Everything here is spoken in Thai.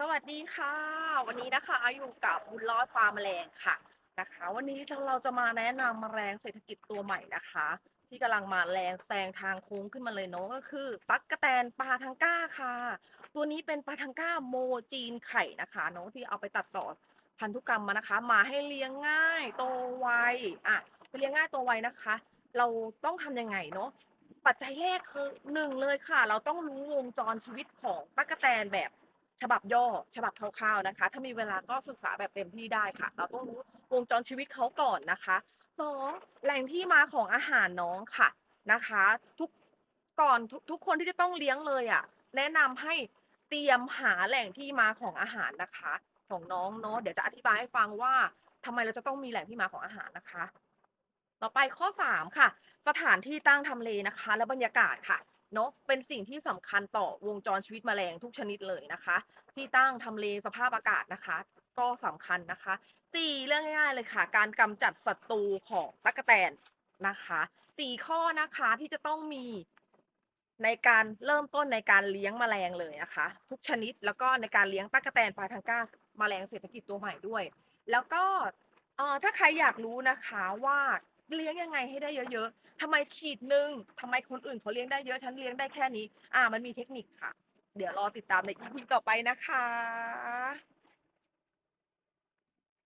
สวัสดีค่ะ วันนี้นะคะอยู่กับบุญรอดฟาร์มแมลงค่ะนะคะ วันนี้เราจะมาแนะนำแมลงเศรษฐกิจตัวใหม่นะคะ ที่กำลังมาแรงแซงทางโค้งขึ้นมาเลยเนาะก็คือตั๊กกะแตนปลาทังก้าค่ะ ตัวนี้เป็นปลาทังก้าโมจีนไข่นะคะเนาะที่เอาไปตัดต่อพันธุกรรมมานะคะ มาให้เลี้ยงง่ายโตไวอะจะเลี้ยงง่ายโตไวนะคะ เราต้องทำยังไงเนาะปัจจัยแรกคือหนึ่งเลยค่ะ เราต้องรู้วงจรชีวิตของตั๊กกะแตนแบบ ฉบับย่อ ฉบับคร่าวๆนะคะ ถ้ามีเวลาก็ศึกษาแบบเต็มที่ได้ค่ะ เราต้องรู้วงจรชีวิตเขาก่อนนะคะสองแหล่งที่มาของอาหารน้องค่ะนะคะ ทุกก่อนทุกทุกคนที่จะต้องเลี้ยงเลยอะ แนะนำให้เตรียมหาแหล่งที่มาของอาหารนะคะ ของน้องเนาะเดี๋ยวจะอธิบายให้ฟังว่าทำไมเราจะต้องมีแหล่งที่มาของอาหารนะคะ ต่อไปข้อ 3 ค่ะ สถานที่ตั้งทำเลนะคะ และบรรยากาศค่ะ เนาะเป็นสิ่งที่สำคัญต่อวงจรชีวิตแมลงทุกชนิดเลยนะคะ ที่ตั้งทำเลสภาพอากาศนะคะ ก็สำคัญนะคะ4เรื่องง่ายๆเลยค่ะ การกำจัดศัตรูของตั๊กแตนนะคะ4ข้อนะคะที่จะต้องมีในการเริ่มต้นในการเลี้ยงแมลงเลยนะคะ ทุกชนิดแล้วก็ในการเลี้ยงตั๊กแตนปลาทังก้าแมลงเศรษฐกิจตัวใหม่ด้วย แล้วก็อ่อถ้าใครอยากรู้นะคะว่า เลี้ยงยังไงให้ได้เยอะๆทำไมขีดหนึ่งทำไมคนอื่นเขาเลี้ยงได้เยอะฉันเลี้ยงได้แค่นี้ อ่ามันมีเทคนิคค่ะ เดี๋ยวรอติดตามใน EP ต่อไปนะคะ